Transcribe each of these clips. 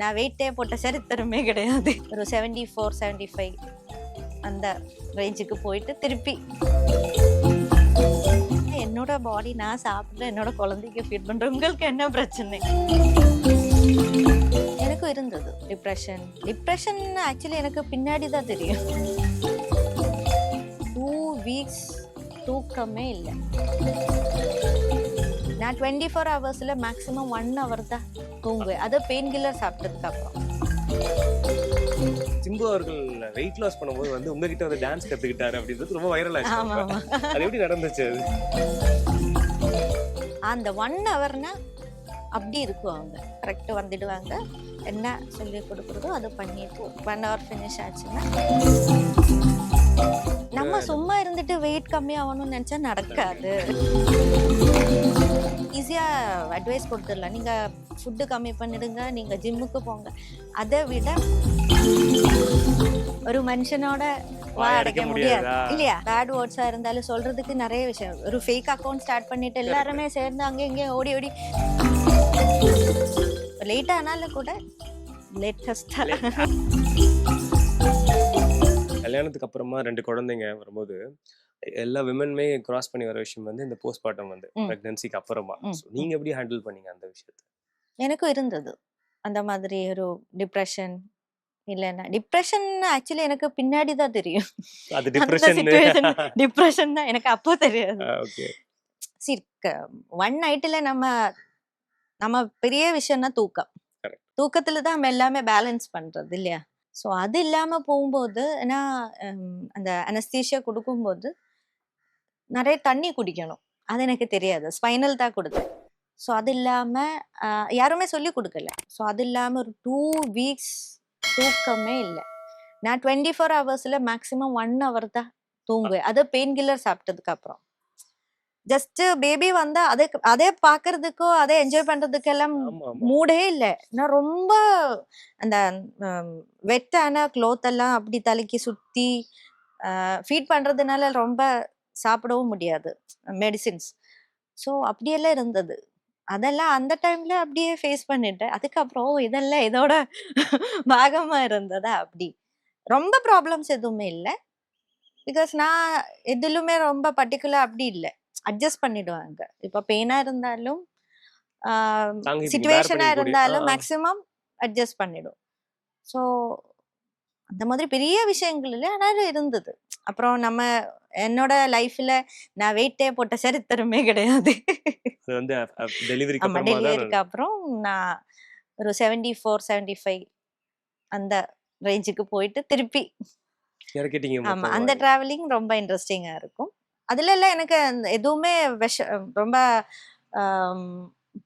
நான் வெயிட்டே போட்ட சரித்திரமே கிடையாது. ஒரு செவன்டி ஃபோர் செவன்டி ஃபைவ் அந்த ரேஞ்சுக்கு போயிட்டு திருப்பி. என்னோட பாடி நான் சாப்பிட்ற என்னோட குழந்தைக்கு ஃபீட் பண்ணுறேன் உங்களுக்கு என்ன பிரச்சனை? எனக்கும் இருந்தது. டிப்ரெஷன் டிப்ரெஷன் ஆக்சுவலி எனக்கு பின்னாடி தான் தெரியும். டூ வீக்ஸ் தூக்கமே இல்லை. நான் டுவெண்ட்டி ஃபோர் ஹவர்ஸில் மேக்ஸிமம் ஒன் ஹவர் தான் தூங்குவேன். அது பெயின் கில்லர் சாப்பிட்டதுக்கு அப்புறம். சிம்பு அவர்கள் வெயிட் லாஸ் பண்ணும்போது வந்து உங்ககிட்ட வந்து டான்ஸ் கத்துக்கிட்டாரு அப்படின்றது ரொம்ப வைரல் ஆச்சு அது எப்படி நடந்துச்சு அது? அந்த ஒன் ஹவர்னா அப்படி இருக்கும் அவங்க. கரெக்டாக வந்துடுவாங்க. என்ன சொல்லி கொடுக்குறதோ அதை பண்ணிட்டு ஒன் ஹவர் ஃபினிஷ் ஆச்சுன்னா நம்ம சும்மா இருந்துட்டு வெயிட் கம்மி ஆகணும்னு நினச்சா நடக்காது. ஈஸியாக அட்வைஸ் கொடுத்துடலாம். நீங்கள் ஃபுட்டு கம்மி பண்ணிடுங்க. நீங்கள் ஜிம்முக்கு போங்க. அதை விட ஒரு மனுஷனோட அடைக்க முடியாது. இல்லையா? பேட் வேர்ட்ஸா இருந்தாலும் சொல்றதுக்கு நிறைய விஷயம். ஒரு ஃபேக் அக்கவுண்ட் ஸ்டார்ட் பண்ணிட்டு எல்லாருமே சேர்ந்து அங்க இங்க ஓடி ஓடி. லேட் ஆனாலும் கூட லேட்டஸ்டா கல்யாணத்துக்கு அப்புறமா ரெண்டு குழந்தைங்க வரும்போது எல்லா விமனுமே கிராஸ் பண்ணி வர விஷயம் வந்து இந்த போஸ்ட்மார்ட்டம் வந்து. பிரெக்னன்சிக்கு அப்புறமா. நீங்க எப்படி ஹேண்டில் பண்ணீங்க அந்த விஷயத்தை? எனக்கும் இருந்தது. அந்த மாதிரி ஒரு டிப்ரெஷன் இல்லைன்னா டிப்ரெஷன் ஆக்சுவலி எனக்கு பின்னாடி தான் தெரியும். அது டிப்ரெஷன் டிப்ரெஷன் தான் எனக்கு அப்போ தெரியாது. சரி ஒன் நைட்டில் நம்ம நம்ம பெரிய விஷயம்னா தூக்கம். தூக்கத்துல தான் நம்ம எல்லாமே பேலன்ஸ் பண்றது இல்லையா? ஸோ அது இல்லாமல் போகும்போது ஏன்னா அந்த அனஸ்தீஷியா கொடுக்கும்போது நிறைய தண்ணி குடிக்கணும். அது எனக்கு தெரியாது. ஸ்பைனல் தான் கொடுத்தேன். ஸோ அது இல்லாமல் யாருமே சொல்லி கொடுக்கல. ஸோ அது இல்லாமல் ஒரு டூ வீக்ஸ் தூக்கமே இல்லை. நான் டுவெண்ட்டி ஃபோர் ஹவர்ஸில் மேக்ஸிமம் ஒன் ஹவர் தான் தூங்குவேன். அது பெயின் கில்லர் சாப்பிட்டதுக்கு அப்புறம். ஜஸ்ட் பேபி வந்தா அதே அதே பாக்குறதுக்கோ அதே என்ஜாய் ஆமா மூடே இல்லை. நான் ரொம்ப அந்த வெட்டான க்ளோத் எல்லாம் அப்படி தலைக்கு சுத்தி ஃபீட் பண்றதுனால ரொம்ப சாப்பிடவும் முடியாது. மெடிசின்ஸ் ஸோ அப்படியெல்லாம் இருந்தது. அதெல்லாம் அந்த டைம்ல அப்படியே ஃபேஸ் பண்ணிட்டேன். அதுக்கப்புறம் இதெல்லாம் இதோட பாகமா இருந்ததா? அப்படி. ரொம்ப ப்ராப்ளம்ஸ் எதுவுமே இல்லை. பிகாஸ் நான் எதிலுமே ரொம்ப பர்டிகுலர் அப்படி இல்லை. அட்ஜஸ்ட் பண்ணிடுவாங்க. இப்போ பெயினா இருந்தாலும் சுச்சுவேஷனா இருந்தாலும். மேக்ஸிமம் அட்ஜஸ்ட் பண்ணிடும். ஸோ அந்த மாதிரி பெரிய விஷயங்கள் இல்லை ஆனாலும் இருந்தது. அப்புறம் நம்ம என்னோட லைஃப்ல நான் வெயிட்டே போட்ட சரித்திரமே கிடையாது. டெலிவரிக்கு அப்புறமா நான் ஒரு செவன்டி ஃபோர் செவன்டி ஃபைவ் அந்த ரேஞ்சுக்கு போயிட்டு திருப்பி. ஆமா. அந்த டிராவலிங் ரொம்ப இன்ட்ரெஸ்டிங்கா இருக்கும். அதுல எல்லாம் எனக்கு எதுவுமே விஷ ரொம்ப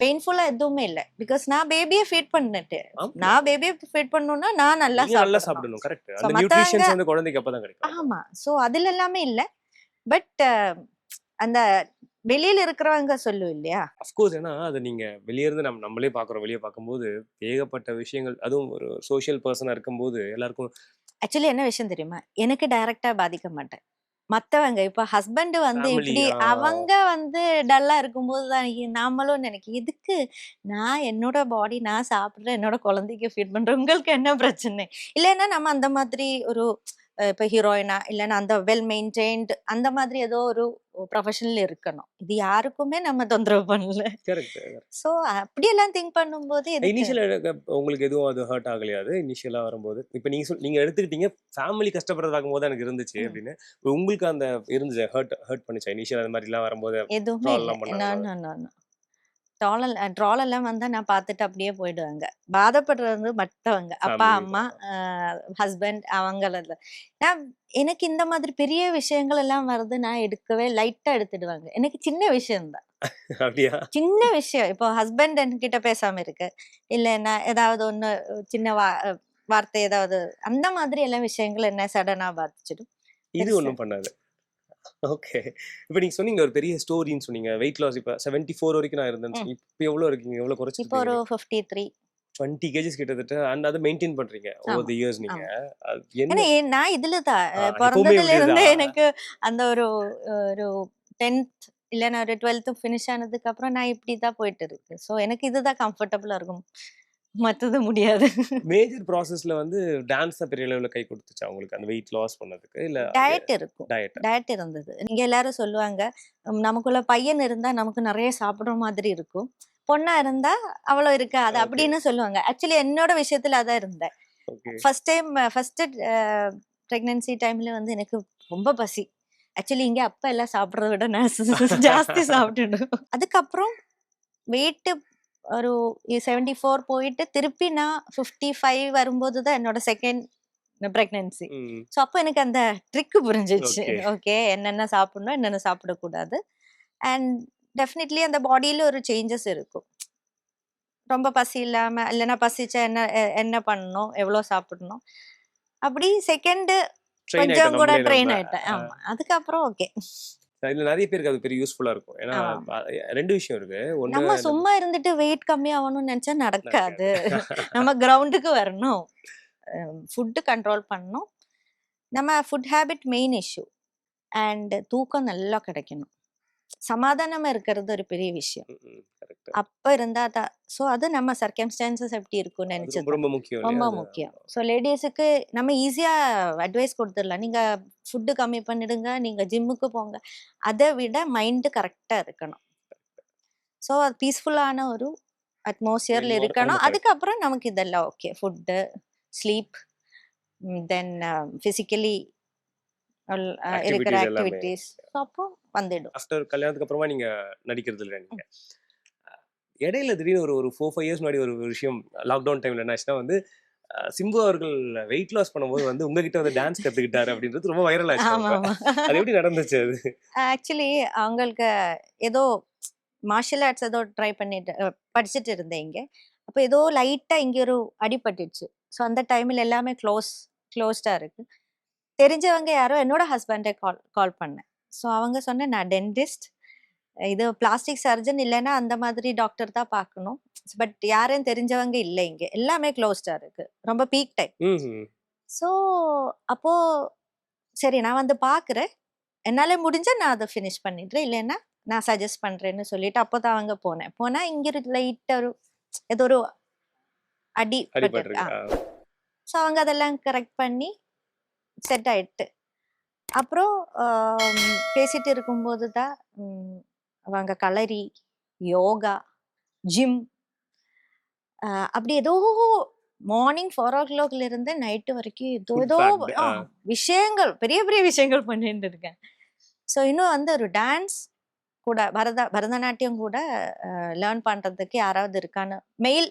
பெயின்ஃபுல்லா எதுவுமே இல்லை. பிகாஸ் நான் பேபியை ஃபீட் பண்ணிட்டேன் ஆமா. நான் பேபியை ஃபீட் பண்ணணும்னா நான் நல்லா நல்லா சாப்பிடணும். கரெக்ட் அந்த நியூட்ரிஷன்ஸ் வந்து குழந்தைக்கு அப்பதான் கிடைக்கும். ஆமா. சோ அதுல எல்லாமே இல்ல. பட் அந்த வெளியில இருக்கிறவங்க சொல்லும் இல்லையா? அஃப்கோர்ஸ் ஏன்னா அது நீங்க வெளிய இருந்து நம்ம நம்மளே பாக்குறோம் வெளியே பார்க்கும்போது ஏகப்பட்ட விஷயங்கள் அதுவும் ஒரு சோஷியல் பர்சனா இருக்கும்போது எல்லாருக்கும் ஆக்சுவலி என்ன விஷயம் தெரியுமா? எனக்கு டைரக்டா பாதிக்க மாட்டேன். மத்தவங்க இப்ப ஹஸ்பண்ட் வந்து இப்படி. அவங்க வந்து டல்லா இருக்கும்போது தான் ஐயோ, நாமளும் நினைக்க இதுக்கு நான் என்னோட பாடி நான் சாப்பிடுறேன் என்னோட குழந்தைக்கு ஃபீட் பண்றேன் உங்களுக்கு என்ன பிரச்சனை இல்லைன்னா நம்ம அந்த மாதிரி ஒரு இப்ப ஹீரோயினா இல்லைன்னா அந்த வெல் மெயின்டைன்டு அந்த மாதிரி ஏதோ ஒரு ப்ரொஃபஷனல் இருக்கணும். இது யாருக்குமே நம்ம தொந்தரவு பண்ணல. சோ அப்படியெல்லாம் திங்க் பண்ணும்போது? இனிஷியல் உங்களுக்கு எதுவும் அது ஹர்ட் ஆகலையா அது இனிஷியலா வரும்போது. இப்போ நீங்க சொல் நீங்க எடுத்துக்கிட்டீங்க ஃபேமிலி கஷ்டப்படுறது பார்க்கும்போது எனக்கு இருந்துச்சு. அப்படின்னு. உங்களுக்கு அந்த இருந்துச்சு? Hurt hurt பண்ணுச்சா? இனிஷியல் அது மாதிரிலாம் வரும்போது எதுவுமே Troll இல்லை எல்லாம் பண்ணாங்களா? No no no troll troll எல்லாம் வந்தா நான் பார்த்துட்டு அப்படியே போயிடுவாங்க. பாதப்படுறது மற்றவங்க அப்பா அம்மா ஹஸ்பண்ட் அவங்களது. நான் எனக்கு இந்த மாதிரி பெரிய விஷயங்கள் எல்லாம் வருது நான் எடுக்கவே லைட்டா எடுத்துடுவாங்க. எனக்கு சின்ன விஷயம்தான். சின்ன விஷயம். இப்போ ஹஸ்பண்ட் என்கிட்ட பேசாம இருக்கு. இல்லைன்னா ஏதாவது ஒண்ணு சின்ன வா வார்த்தை ஏதாவது அந்த மாதிரி எல்லாம் விஷயங்கள் என்ன சடனா பாதிச்சிடும். இது. ஒண்ணும் பண்ணாது. ஓகே. இப்போ நீங்க சொன்னீங்க ஒரு பெரிய ஸ்டோரின்னு சொன்னீங்க. வெயிட் லாஸ் இப்போ செவன்டி ஃபோர் வரைக்கும் நான் இருந்தேன். இப்போ எவ்வளவு இருக்கீங்க? எவ்வளவு இப்போ ஒரு ஃபிஃப்டி த்ரீ டுவெண்ட்டி கேஜிஸ் கிட்டத்தட்ட அண்ட் அதை மெயின்டைன் பண்றீங்க ஓவர் தி இயர்ஸ் நீங்க. என்ன? நான் இதுல தான் பிறந்ததுல இருந்தே. எனக்கு அந்த ஒரு ஒரு டென்த் இல்லைன்னா ஒரு டுவெல்த்து ஃபினிஷ் ஆனதுக்கு அப்புறம் நான் இப்படி தான் போயிட்டு இருக்கு. ஸோ எனக்கு இதுதான் கம்ஃபர்டபுளா இருக்கும். மத்தது முடியாது. மேஜர் ப்ராசஸ்ல வந்து டான்ஸ் தான் பெரிய லெவலில் கை கொடுத்துச்சா உங்களுக்கு? அந்த வெயிட் லாஸ் பண்ணதுக்கு? இல்ல டயட் இருக்கும். டயட் டயட் இருந்தது. நீங்க எல்லாரும் சொல்லுவாங்க "உம், நமக்குள்ள பையன் இருந்தா நமக்கு நிறைய சாப்பிடுற மாதிரி இருக்கும். பொண்ணா இருந்தா அவ்வளோ இருக்காது. அப்படின்னு சொல்லுவாங்க. ஆக்சுவலி என்னோட விஷயத்துல அதான் இருந்தேன். ஃபர்ஸ்ட் டைம் ஃபர்ஸ்ட் ப்ரெக்னன்சி டைம்ல வந்து எனக்கு ரொம்ப பசி. ஆக்சுவலி இங்க அப்பா எல்லாம் சாப்பிட்றத விட நான் ஜாஸ்தி சாப்பிட்டுடும் அதுக்கப்புறம் வெயிட் ஒரு செவன்டி ஃபோர் போயிட்டு திருப்பி நான் ஃபிஃப்டி ஃபைவ் வரும்போது தான் என்னோட செகண்ட் ப்ரெக்னன்சி ஸோ அப்போ எனக்கு அந்த ட்ரிக்கு புரிஞ்சிச்சு. ஓகே. என்னென்ன சாப்பிடணும் என்னென்ன சாப்பிடக்கூடாது. அண்ட் டெஃபினெட்லி அந்த பாடியில ஒரு சேஞ்சஸ் இருக்கும். ரொம்ப பசி இல்லாம இல்லைன்னா பசிச்சா என்ன என்ன பண்ணணும் எவ்வளோ சாப்பிடணும். அப்படி செகண்ட் கொஞ்சம் கூட ட்ரெயின் ஆயிட்டேன். ஆமா. அதுக்கப்புறம் ஓகே இதுல நிறைய பேருக்கு அது பெரிய யூஸ்ஃபுல்லா இருக்கும். ஏன்னா ரெண்டு விஷயம் இருக்கு. நம்ம சும்மா இருந்துட்டு வெயிட் கம்மி ஆகணும்னு நினைச்சா நடக்காது. நம்ம கிரவுண்டுக்கு வரணும். ஃபுட்டு கண்ட்ரோல் பண்ணணும். நம்ம food habit main issue and தூக்கம் நல்லா கிடைக்கணும். சமாதானமா இருக்கிறது ஒரு பெரிய விஷயம். அப்ப இருந்தா தான் ஸோ அது நம்ம சர்க்கம்ஸ்டான்சஸ் எப்படி இருக்கும்னு நினைச்சது. ரொம்ப முக்கியம் ரொம்ப முக்கியம். ஸோ லேடிஸுக்கு நம்ம ஈஸியா அட்வைஸ் கொடுத்துடலாம். நீங்க ஃபுட்டு கம்மி பண்ணிடுங்க நீங்க ஜிம்முக்கு போங்க. அதை விட மைண்டு கரெக்டா இருக்கணும். ஸோ அது பீஸ்ஃபுல்லான ஒரு அட்மாஸ்பியர்ல இருக்கணும். அதுக்கப்புறம் நமக்கு இதெல்லாம் okay. Food sleep then physically இருக்கிற. ஆக்டிவிட்டீஸ் அப்போ வந்துடும். ஆஃப்டர் கல்யாணத்துக்கு அப்புறமா நீங்க நடிக்கிறது இல்லை நீங்க? இடையில திடீர்னு ஒரு ஒரு ஃபோர் ஃபைவ் இயர்ஸ் முன்னாடி ஒரு விஷயம் லாக்டவுன் டைம்ல என்ன ஆச்சுன்னா வந்து சிம்பு அவர்கள் வெயிட் லாஸ் பண்ணும்போது வந்து உங்ககிட்ட வந்து டான்ஸ் கத்துக்கிட்டாரு அப்படின்றது ரொம்ப வைரல் ஆச்சு அது எப்படி நடந்துச்சு அது? ஆக்சுவலி அவங்களுக்கு ஏதோ மார்ஷியல் ஆர்ட்ஸ் ஏதோ ட்ரை பண்ணிட்டு படிச்சுட்டு இருந்தேன் இங்கே. அப்போ ஏதோ லைட்டாக இங்கே ஒரு அடிபட்டுச்சு. ஸோ அந்த டைமில் எல்லாமே க்ளோஸ் க்ளோஸ்டாக இருக்கு. தெரிஞ்சவங்க யாரோ என்னோட ஹஸ்பண்டை கால் கால் பண்ணேன். ஸோ அவங்க சொன்னேன் நான் டென்டிஸ்ட் இது பிளாஸ்டிக் சர்ஜன் இல்லைன்னா அந்த மாதிரி டாக்டர் தான் பார்க்கணும். பட் யாரும் தெரிஞ்சவங்க இல்லை இங்கே. எல்லாமே க்ளோஸ்டாக இருக்கு. ரொம்ப பீக் டைம். ஸோ அப்போ சரி நான் வந்து பார்க்குறேன். என்னால் முடிஞ்சா நான் அதை ஃபினிஷ் பண்ணிடுறேன். இல்லைன்னா நான் சஜஸ்ட் பண்ணுறேன்னு சொல்லிட்டு அப்போ தான் அவங்க போனேன். போனால் இங்கே லைட்டாக ஒரு ஏதோ ஒரு அடி ஸோ அவங்க அதெல்லாம் கரெக்ட் பண்ணி செட் ஆயிட்டு. அப்புறம் பேசிட்டு இருக்கும்போது தான் அவங்க களரி யோகா ஜிம் அப்படி ஏதோ மார்னிங் ஃபோர் ஓ கிளாக்ல இருந்து நைட்டு வரைக்கும் ஏதோ ஏதோ. விஷயங்கள் பெரிய பெரிய விஷயங்கள் பண்ணிட்டு இருக்கேன். ஸோ இன்னும் வந்து ஒரு டான்ஸ் கூட பரத பரதநாட்டியம் கூட லேர்ன் பண்றதுக்கு யாராவது இருக்கான்னு மெயில்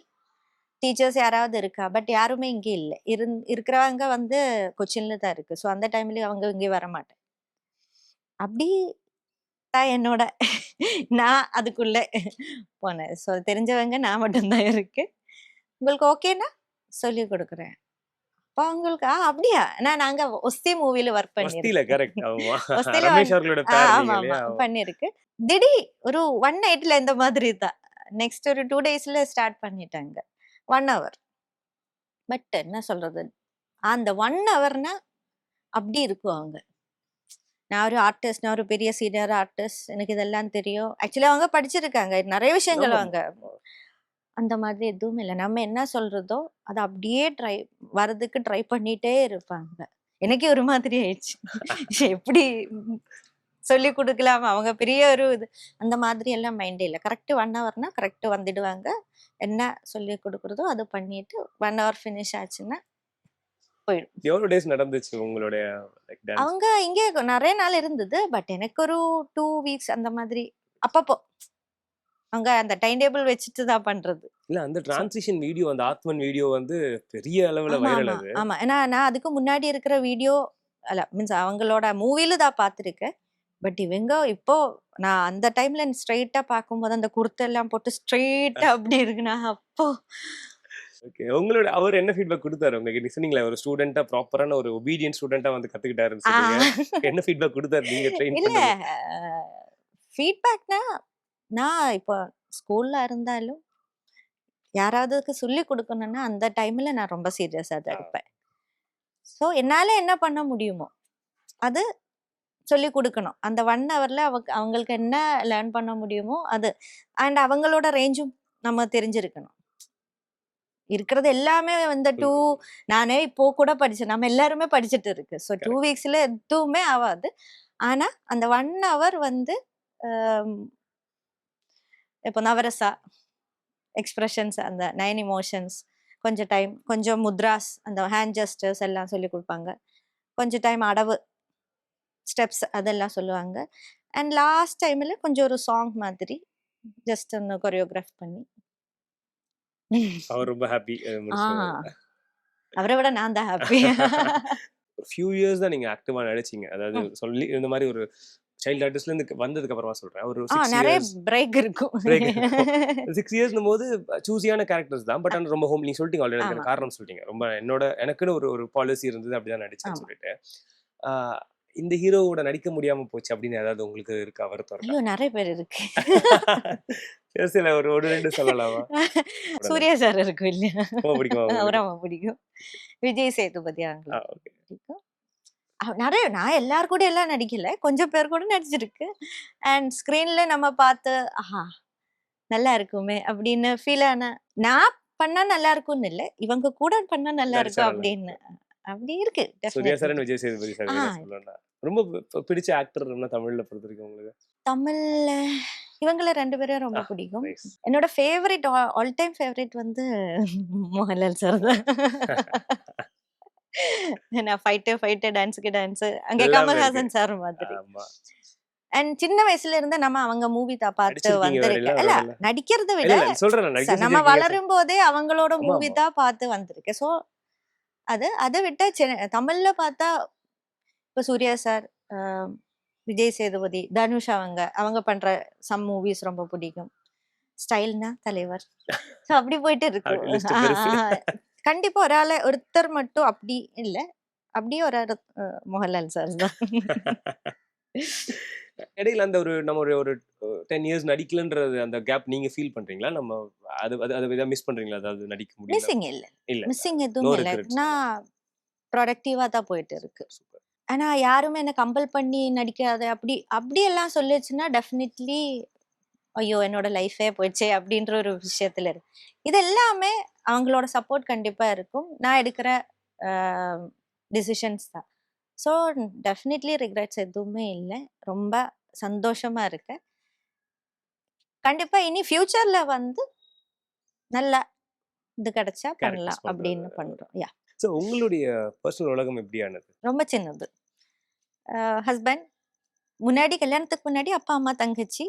டீச்சர்ஸ் யாராவது இருக்கா? பட் யாருமே இங்கே இல்லை. இருந் இருக்கிறவங்க வந்து கொச்சின்ல தான் இருக்கு. ஸோ அந்த டைம்ல அவங்க இங்கே வர மாட்டேன் அப்படி தான் என்னோட நான் அதுக்குள்ள போனேன். ஸோ தெரிஞ்சவங்க நான் மட்டும்தான் இருக்கு. உங்களுக்கு ஓகேனா சொல்லி கொடுக்குறேன். அப்போ அவங்களுக்கு ஆ அப்படியா? நான் நாங்க ஒஸ்தி மூவில ஒர்க் ஆமா. பண்ணிருக்கு. திடீ ஒரு ஒன் நைட்ல இந்த மாதிரி தான். நெக்ஸ்ட் ஒரு டூ டேஸ்ல ஸ்டார்ட் பண்ணிட்டாங்க. ஒன் ஹவர் பட் என்ன சொல்றது? அந்த ஒன் ஹவர்னா அப்படி இருக்கும் அவங்க நான் ஒரு ஆர்டிஸ்ட் நான் ஒரு பெரிய சீனியர் ஆர்டிஸ்ட் எனக்கு இதெல்லாம் தெரியும். ஆக்சுவலி அவங்க படிச்சிருக்காங்க. நிறைய விஷயங்கள். அவங்க. அந்த மாதிரி எதுவும் இல்லை. நம்ம என்ன சொல்றதோ அதை அப்படியே ட்ரை வரதுக்கு ட்ரை பண்ணிட்டே இருப்பாங்க. எனக்கே ஒரு மாதிரி ஆயிடுச்சு. எப்படி சொல்லி கொடுக்கலாம்? அவங்க பெரிய ஒரு இது. அந்த மாதிரி எல்லாம் மைண்டே இல்லை. கரெக்ட் ஒன் ஹவர்னா கரெக்ட் வந்துடுவாங்க. என்ன சொல்லி கொடுக்குறதோ அது பண்ணிட்டு ஒன் ஹவர் ஃபினிஷ் ஆச்சுன்னா எவ்வளவு டேஸ் நடந்துச்சு உங்களுடைய அவங்க இங்கே நிறைய நாள் இருந்தது. பட் எனக்கு ஒரு டூ வீக்ஸ் அந்த மாதிரி. அப்பப்போ. அவங்க அந்த டைம் டேபிள் வச்சுட்டு தான் பண்றது. இல்ல அந்த டிரான்சிஷன் வீடியோ அந்த ஆத்மன் வீடியோ வந்து பெரிய அளவுல வைரல் ஆமா அது. ஆமா. ஏன்னா நான் அதுக்கு முன்னாடி இருக்கிற வீடியோ அல்ல மீன்ஸ் அவங்களோட மூவில தான் பார்த்துருக்கேன். பட் இவங்க இப்போ நான் அந்த டைம்ல ஸ்ட்ரைட்டா பார்க்கும்போது அந்த குர்த்தெல்லாம் போட்டு ஸ்ட்ரைட்டா அப்படி இருக்குண்ணா அப்போ ஓகே உங்களோட அவர் என்ன ஃபீட்பேக் கொடுத்தாரு? உங்களுக்கு சொன்னீங்களா ஒரு ஸ்டூடெண்டா ப்ராப்பரான ஒரு ஒபீடியன் ஸ்டூடெண்டா வந்து சொன்னீங்க என்ன ஃபீட்பேக் கொடுத்தாரு? நீங்க ட்ரெயின் இல்ல. ஃபீட்பேக்னா நான் இப்போ ஸ்கூல்ல இருந்தாலும் யாராவதுக்கு சொல்லி கொடுக்கணும்னா அந்த டைம்ல நான் ரொம்ப சீரியஸாக தான். இருப்பேன். ஸோ என்னால என்ன பண்ண முடியுமோ அது சொல்லி கொடுக்கணும். அந்த ஒன் ஹவர்ல அவங்க அவங்களுக்கு என்ன லேர்ன் பண்ண முடியுமோ அது அண்ட் அவங்களோட ரேஞ்சும் நம்ம தெரிஞ்சிருக்கணும். இருக்கிறது எல்லாமே வந்து டூ நானே இப்போ கூட படிச்சேன். நம்ம எல்லாருமே படிச்சுட்டு இருக்கு. ஸோ டூ வீக்ஸ்ல எதுவுமே ஆகாது. ஆனா அந்த ஒன் ஹவர் வந்து இப்போ நவரசா எக்ஸ்பிரஷன்ஸ் அந்த நைன் இமோஷன்ஸ் கொஞ்சம் டைம் கொஞ்சம் முத்ராஸ் அந்த ஹேண்ட் ஜெஸ்டர்ஸ் எல்லாம் சொல்லி கொடுப்பாங்க. கொஞ்சம் டைம் அடவு ஸ்டெப்ஸ் அதெல்லாம் சொல்லுவாங்க. அண்ட் லாஸ்ட் டைமில் கொஞ்சம் ஒரு சாங் மாதிரி ஜஸ்ட் ஒன்று கொரியோகிராஃப் பண்ணி அவர் ரொம்ப ஹாப்பி அவரை விட நான் தான் ஹாப்பி. ஃபியூ இயர்ஸ் தான் நீங்க ஆக்டிவா நடிச்சீங்க. அதாவது சொல்லி இந்த மாதிரி ஒரு சைல்டு ஆர்டிஸ்ட்ல இருந்து வந்ததுக்கு அப்புறமா சொல்றேன். ஒரு நிறைய பிரேக் இருக்கும். சிக்ஸ் இயர்ஸ்னும் போது சூஸியான கேரக்டர்ஸ் தான். பட் ஆனால் ரொம்ப ஹோம் நீங்க சொல்லிட்டீங்க ஆல்ரெடி. காரணம் சொல்லிட்டீங்க. ரொம்ப என்னோட எனக்குன்னு ஒரு ஒரு பாலிசி இருந்தது அப்படிதான் நடிச்சேன்னு. சொல்லிட்டு. இந்த ஹீரோவோட நடிக்க முடியாம போச்சு அப்படின்னு ஏதாவது உங்களுக்கு இருக்கா வருத்தம் ஐயோ நிறைய பேர் இருக்கு. சில ஒரு ஒரு ரெண்டு சொல்லலாமா? சூர்யா சார் இருக்கும் இல்லையா? பிடிக்குமா? அவரை பிடிக்கும். விஜய் சேதுபதி. பிடிக்கும். நிறைய நான் எல்லார் கூட எல்லாம் நடிக்கல. கொஞ்சம் பேர் கூட நடிச்சிருக்கு. அண்ட் ஸ்க்ரீன்ல நம்ம பார்த்து ஆஹா நல்லா இருக்குமே அப்படின்னு ஃபீல் ஆன நான் பண்ணா நல்லா இருக்கும்னு இல்லை. இவங்க கூட பண்ணா நல்லா இருக்கும் அப்படின்னு. அப்படி இருக்கு Suriya sir definitely. Vijay Sethupathi sir. சொல்லணும்னா ரொம்ப பிடிச்ச ஆக்டர் தமிழ்ல பொறுத்த வரைக்கும் உங்களுக்கு தமிழ்ல இவங்கள ரெண்டு பேரும் ரொம்ப பிடிக்கும். என்னோட ஃபேவரட் ஆல் டைம் ஃபேவரட் வந்து மோகன்லால் சார் தான் நான் ஃபைட்டு ஃபைட்டு டான்ஸுக்கு டான்ஸ் அங்க கமல்ஹாசன் சார் மாதிரி அண்ட் சின்ன வயசுல இருந்து நம்ம அவங்க மூவி தான் பார்த்து வந்திருக்கேன் இல்ல. நடிக்கிறத விட ச- நம்ம. வளரும் போதே அவங்களோட மூவி. தான் பார்த்து வந்திருக்கேன் ஸோ அது அதை விட்டா சென்னை- தமிழ்ல பார்த்தா இப்போ சூர்யா சார் விஜய் சேதுபதி தனுஷ் அவங்க அவங்க பண்ற சம் மூவிஸ் ரொம்ப பிடிக்கும். ஸ்டைல்னா தலைவர். ஸோ அப்படி போயிட்டு இருக்கு. கண்டிப்பா ஒரு ஆளை ஒருத்தர் மட்டும் அப்படி இல்ல. அப்படியே ஒரு மோகன்லால் சார் தான். இடையில அந்த ஒரு நம்ம ஒரு ஒரு டென் இயர்ஸ் நடிக்கலன்றது அந்த கேப் நீங்க ஃபீல் பண்றீங்களா? நம்ம அது அது ஏதாவது மிஸ் பண்றீங்களா? அதாவது நடிக்க முடியல. மிஸ்ஸிங் இல்ல. இல்ல மிஸ்ஸிங் எதுவும் இல்லை. நான் ப்ரொடக்டிவா தான் போயிட்டு இருக்கு. ஆனா யாருமே என்ன கம்பல் பண்ணி நடிக்காத அப்படி அப்படி எல்லாம் சொல்லிச்சுன்னா டெஃபினெட்லி ஐயோ என்னோட லைஃபே போயிடுச்சே அப்படின்ற ஒரு விஷயத்துல இருக்கு இது எல்லாமே அவங்களோட சப்போர்ட் கண்டிப்பா இருக்கும். நான் எடுக்கிற டிசிஷன்ஸ் தான். ஸோ டெஃபினெட்லி ரிக்ரெட்ஸ் எதுவுமே இல்லை. ரொம்ப சந்தோஷமா இருக்கேன் கண்டிப்பா இனி ஃபியூச்சர்ல வந்து நல்லா இது கிடைச்சா பண்ணலாம். அப்படின்னு பண்றோம். யா ஸோ உங்களுடைய பர்சனல் உலகம் எப்படியானது ரொம்ப சின்னது. ஹஸ்பண்ட் முன்னாடி கல்யாணத்துக்கு முன்னாடி அப்பா அம்மா தங்கச்சி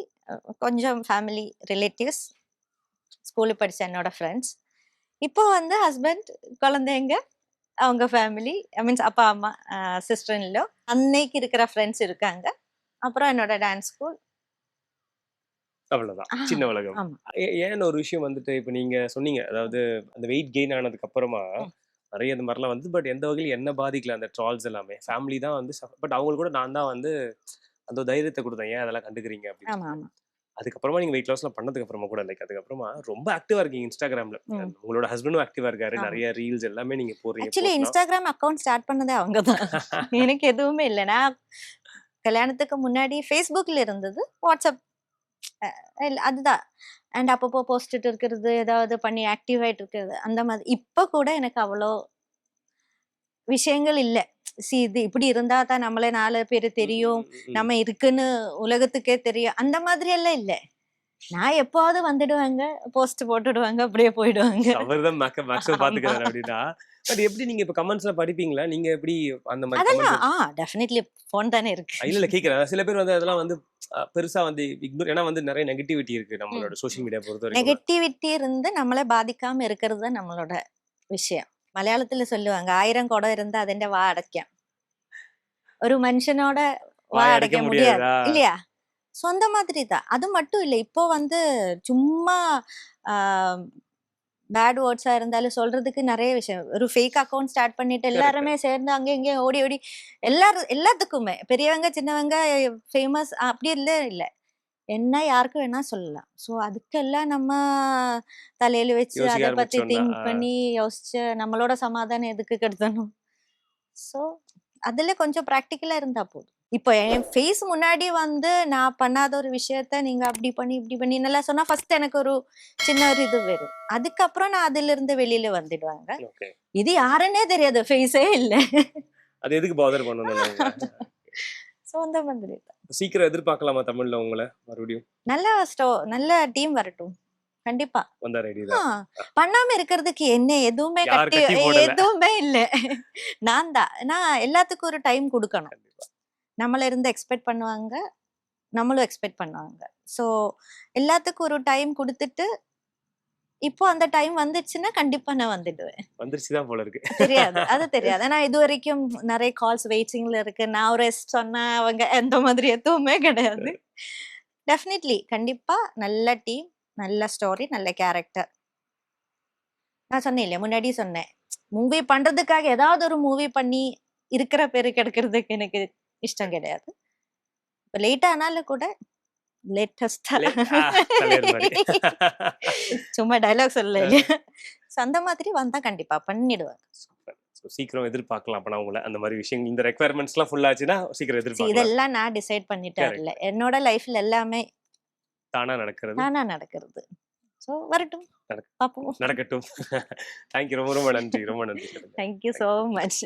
கொஞ்சம் ஃபேமிலி ரிலேட்டிவ்ஸ் ஸ்கூலில் படித்த என்னோட ஃப்ரெண்ட்ஸ் இப்போ வந்து ஹஸ்பண்ட் குழந்தைங்க அவங்க ஃபேமிலி ஐ மீன்ஸ் அப்பா அம்மா சிஸ்டர் இல்லோ அன்னைக்கு இருக்கிற ஃப்ரெண்ட்ஸ் இருக்காங்க. அப்புறம் என்னோட டான்ஸ் ஸ்கூல் அவ்வளவுதான். சின்ன உலகம் ஏன் ஒரு விஷயம் வந்துட்டு இப்போ நீங்க சொன்னீங்க. அதாவது அந்த வெயிட் கெயின் ஆனதுக்கு அப்புறமா. நிறைய இந்த மாதிரிலாம் வந்து பட் எந்த வகையில் என்ன பாதிக்கல அந்த ட்ரால்ஸ் எல்லாமே. ஃபேமிலி தான் வந்து பட் அவங்களுக்கு கூட நான் தான் வந்து அந்த தைரியத்தை கொடுத்தேன். ஏன் அதெல்லாம் கண்டுக்கிறீங்க? அப்படின்னு அதுக்கப்புறமா நீங்க வெயிட் லாஸ்லாம் பண்ணதுக்கு அப்புறமா கூட லைக் அதுக்கப்புறமா ரொம்ப ஆக்டிவா இருக்கீங்க இன்ஸ்டாகிராம்ல. உங்களோட ஹஸ்பண்டும் ஆக்டிவா இருக்காரு. நிறைய ரீல்ஸ் எல்லாமே நீங்க போடுறீங்க ஆக்சுவலி. இன்ஸ்டாகிராம் அக்கௌண்ட் ஸ்டார்ட் பண்ணதே அவங்க தான். எனக்கு எதுவுமே இல்லை. நான் கல்யாணத்துக்கு முன்னாடி ஃபேஸ்புக்கில் இருந்தது வாட்ஸ்அப் அதுதான். அண்ட் அப்பப்போ போஸ்ட்டு இருக்கிறது ஏதாவது பண்ணி ஆக்டிவ் ஆயிட்டு இருக்கிறது அந்த மாதிரி. இப்போ கூட எனக்கு அவ்வளோ விஷயங்கள் இல்லை. சி இது இப்படி இருந்தா தான் நம்மளே நாலு பேர் தெரியும். நம்ம இருக்குன்னு உலகத்துக்கே தெரியும். அந்த மாதிரி எல்லாம் இல்லை. நான் எப்போவாவது வந்துடுவாங்க. போஸ்ட் போட்டுடுவாங்க அப்படியே போயிடுவாங்க. அவர்தான் மேக்க மேக்ஸிமம். பாத்துக்கிறாரு அப்படின்னா. பட் எப்படி நீங்க இப்ப கமெண்ட்ஸ்லாம் படிப்பீங்களா? நீங்க எப்படி அந்த மாதிரி அதெல்லாம் ஆ டெஃபினெட்லி ஃபோன் தானே இருக்கு. இல்ல இல்ல கேக்குறேன். சில பேர் வந்து அதெல்லாம் வந்து பெருசா வந்து இக்னோர் ஏன்னா வந்து நிறைய நெகட்டிவிட்டி இருக்கு நம்மளோட சோஷியல் மீடியா பொறுத்த வரைக்கும் நெகட்டிவிட்டி இருந்து நம்மளை பாதிக்காம இருக்கிறது தான் நம்மளோட விஷயம். மலையாளத்துல சொல்லுவாங்க ஆயிரம் குடம் இருந்தா അതിന്റെ വാ അടയ്ക്കാം ஒரு மனுஷனோட வா வாய் அடைக்க முடியாது முடியாதா? இல்லையா சொந்த மாதிரி தான் அது மட்டும் இல்லை இப்போ வந்து சும்மா பேட் வேர்ட்ஸா இருந்தாலும் சொல்றதுக்கு நிறைய விஷயம் ஒரு ஃபேக் அக்கௌண்ட் ஸ்டார்ட் பண்ணிட்டு எல்லாருமே சேர்ந்து அங்கே இங்கேயும் ஓடி ஓடி எல்லாரும் எல்லாத்துக்குமே பெரியவங்க சின்னவங்க ஃபேமஸ் அப்படி இல்லை இல்லை என்ன யாருக்கு வேணா சொல்லலாம். ஸோ அதுக்கெல்லாம் நம்ம தலையில வச்சு அதை பத்தி திங்க். பண்ணி யோசிச்சு நம்மளோட சமாதானம் எதுக்கு கெடுத்தணும். ஸோ அதுல கொஞ்சம் ப்ராக்டிக்கலா இருந்தா போதும். இப்போ என் ஃபேஸ் முன்னாடி வந்து நான் பண்ணாத ஒரு விஷயத்த நீங்க அப்படி பண்ணி இப்படி பண்ணி நல்லா சொன்னா ஃபர்ஸ்ட் எனக்கு ஒரு சின்ன ஒரு இது வரும். அதுக்கப்புறம் நான் அதுல இருந்து வெளியில வந்துடுவாங்க. இது யாருன்னே தெரியாது. ஃபேஸே இல்ல. அது எதுக்கு பாதர் பண்ணணும் சோ அந்த மாதிரி. சீக்கிரம் எதிர்பார்க்கலாமா தமிழ்ல உங்களை? மறுபடியும். நல்ல ஸ்டோ நல்ல டீம் வரட்டும். கண்டிப்பா. வந்தா ரெடி தான். பண்ணாம இருக்கிறதுக்கு என்ன எதுவுமே கட்டி. எதுவுமே இல்ல. நான் தான் நான் எல்லாத்துக்கும் ஒரு டைம் கொடுக்கணும். நம்மள இருந்து எக்ஸ்பெக்ட் பண்ணுவாங்க நம்மளும் எக்ஸ்பெக்ட் பண்ணுவாங்க. ஸோ எல்லாத்துக்கும் ஒரு டைம் கொடுத்துட்டு இப்போ அந்த டைம் வந்துச்சுன்னா கண்டிப்பா நான் வந்துடுவேன். வந்துருச்சுதான் போல இருக்கு தெரியாது. அது தெரியாது. ஏன்னா இது வரைக்கும் நிறைய கால்ஸ் வெயிட்டிங்ல இருக்கு. நான் ஒரு ரெஸ்ட் சொன்னா அவங்க எந்த மாதிரி எதுவுமே கிடையாது. டெஃபினெட்லி கண்டிப்பா நல்ல டீம் நல்ல ஸ்டோரி நல்ல கேரக்டர் நான் சொன்னேன் இல்லையா? முன்னாடி சொன்னேன். மூவி பண்றதுக்காக ஏதாவது ஒரு மூவி பண்ணி இருக்கிற பேரு கிடைக்கிறதுக்கு எனக்கு இஷ்டம் கிடையாது. இப்போ லேட் ஆனாலும் கூட லேட்டஸ்டா. சும்மா டைலாக் இல்லையா So, அந்த மாதிரி வந்தா கண்டிப்பா. So, சீக்கிரம் எதிர்பார்க்கலாம் அப்ப நான் உங்களை. அந்த மாதிரி விஷயங்கள் இந்த ரெக்குவயர்மெண்ட்ஸ் எல்லாம் ஃபுல் ஆச்சுன்னா சீக்கிரம் எதிர்பார்க்கலாம். இதெல்லாம் நான் டிசைட் பண்ணிட்டு Correct. வரல என்னோட லைஃப்ல எல்லாமே தானா நடக்கிறது? நானா நடக்கிறது. ஸோ வரட்டும். பார்ப்போம் நடக்கட்டும். தேங்க்யூ ரொம்ப ரொம்ப நன்றி. ரொம்ப நன்றி. Thank you so much